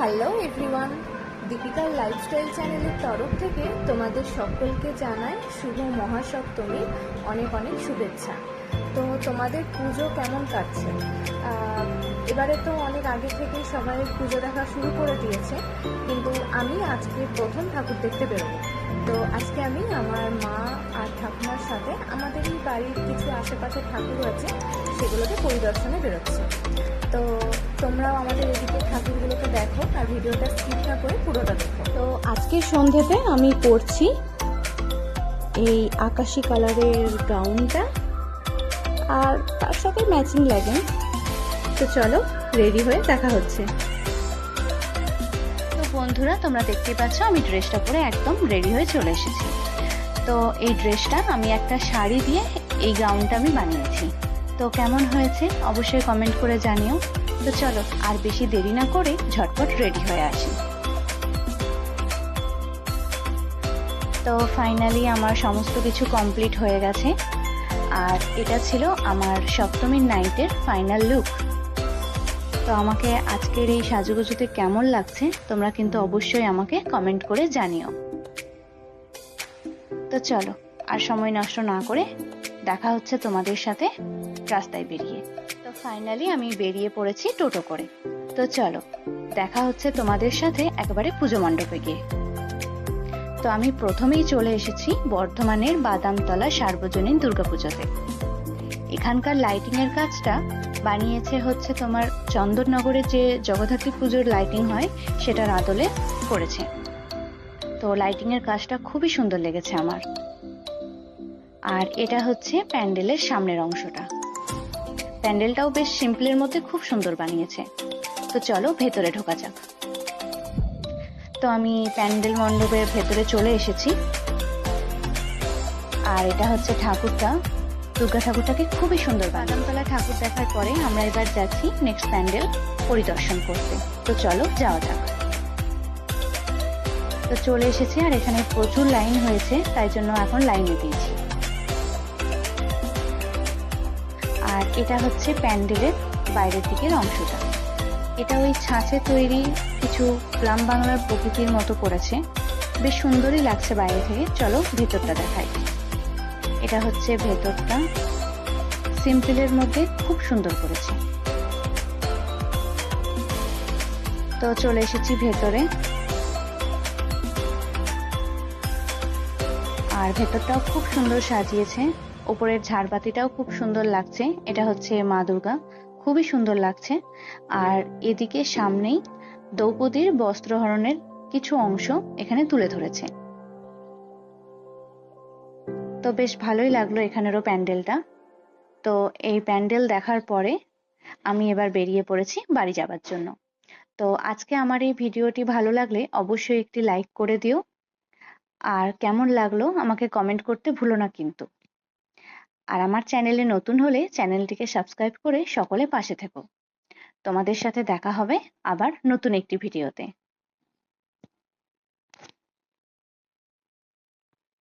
Hello everyone দীপিকার lifestyle চ্যানেলের তরফ থেকে তোমাদের সকলকে জানায় শুভ মহাসপ্তমী। অনেক অনেক শুভেচ্ছা। তো তোমাদের পুজো কেমন কাটছে? এবারে তো অনেক আগে থেকেই সবাই পুজো দেখা শুরু করে দিয়েছে, কিন্তু আমি আজকে প্রথম ঠাকুর দেখতে বেরোবো। তো আজকে আমি আমার মা আর ঠাকুমার সাথে আমাদের এই বাড়ির কিছু আশেপাশে ঠাকুর আছে, সেগুলোকে পরিদর্শনে বেরোচ্ছি। তো তোমরাও আমাদের এদিকে ঠাকুরগুলোকে দেখো আর ভিডিওটা স্কিপ না করে পুরোটা দেখো। তো আজকে সন্ধ্যেতে আমি পরছি এই আকাশি কালারের গাউনটা, আর তার সাথে ম্যাচিং লেগিংস তো চলো রেডি হয়ে দেখা হচ্ছে। বন্ধুরা, তোমরা দেখতে পাচ্ছ আমি ড্রেসটা পরে একদম রেডি হয়ে চলে এসেছি। তো এই ড্রেসটা আমি একটা শাড়ি দিয়ে এই গাউনটা আমি বানিয়েছি। তো কেমন হয়েছে অবশ্যই কমেন্ট করে জানিও। তো চলো, আর বেশি দেরি না করে ঝটপট রেডি হয়ে আসি। তো ফাইনালি আমার সমস্ত কিছু কমপ্লিট হয়ে গেছে। আর এটা ছিল আমার সপ্তমীর নাইটের ফাইনাল লুক তো আমাকে আজকের এই সাজুগুজুতে কেমন লাগছে, তোমরা কিন্তু অবশ্যই আমাকে কমেন্ট করে জানিও। তো চলো, আর সময় নষ্ট না করে দেখা হচ্ছে তোমাদের সাথে রাস্তায় বেরিয়ে। তো ফাইনালি আমি বেরিয়ে পড়েছি টোটো করে। তো চলো, দেখা হচ্ছে তোমাদের সাথে একেবারে পুজো মণ্ডপে গিয়ে। তো আমি প্রথমেই চলে এসেছি বর্ধমানের বাদামতলা সার্বজনীন দুর্গাপুজোতে। এখানকার লাইটিং এর কাজটা বানিয়েছে হচ্ছে তোমার চন্দননগরের যে জগদ্ধাত্রী পুজোর লাইটিং হয়, সেটার আদলে করেছে। তো লাইটিং এর কাজটা খুবই সুন্দর লেগেছে আমার। আর এটা হচ্ছে প্যান্ডেলের সামনের অংশটা। প্যান্ডেলটাও বেশ সিম্পলের মধ্যে খুব সুন্দর বানিয়েছে। তো চলো ভেতরে ঢোকা যাক। তো আমি প্যান্ডেল মণ্ডপের ভেতরে চলে এসেছি। আর এটা হচ্ছে ঠাকুরটা। দুর্গা ঠাকুরটাকে খুবই সুন্দর বাদামতলা ঠাকুর দেখার পরে আমরা এবার যাচ্ছি নেক্সট প্যান্ডেল পরিদর্শন করতে। তো চলো যাওয়া যাক। তো চলে এসেছি আর এখানে প্রচুর লাইন হয়েছে, তাই জন্য এখন লাইনে দিয়েছি। আর এটা হচ্ছে প্যান্ডেলের বাইরের দিকের অংশটা। এটা ওই ছাঁচে তৈরি কিছু গ্রাম বাংলার প্রকৃতির মতো করেছে। বেশ সুন্দরই লাগছে বাইরে থেকে। চলো ভেতরটা দেখাই। এটা হচ্ছে ভেতরটা। সিম্পলের মধ্যে খুব সুন্দর করেছে। তো চলে এসেছি ভেতরে। আর ভেতরটাও খুব সুন্দর সাজিয়েছে। ওপরের ঝাড়বাতিটাও খুব সুন্দর লাগছে। এটা হচ্ছে মা দুর্গা। খুবই সুন্দর লাগছে। আর এদিকে সামনেই দ্রৌপদীর বস্ত্রহরণের কিছু অংশ এখানে তুলে ধরেছে। তো বেশ ভালোই লাগল এখানেরও প্যান্ডেলটা। তো এই প্যান্ডেল দেখার পরে আমি এবার বেরিয়ে পড়েছি বাড়ি যাবার জন্য। তো আজকে আমার এই ভিডিওটি ভালো লাগলে অবশ্যই একটি লাইক করে দিও। আর কেমন লাগল আমাকে কমেন্ট করতে ভুলো না কিন্তু। আর আমার চ্যানেলে নতুন হলে চ্যানেলটিকে সাবস্ক্রাইব করে সকলে পাশে থেকো। তোমাদের সাথে দেখা হবে আবার নতুন একটি ভিডিওতে।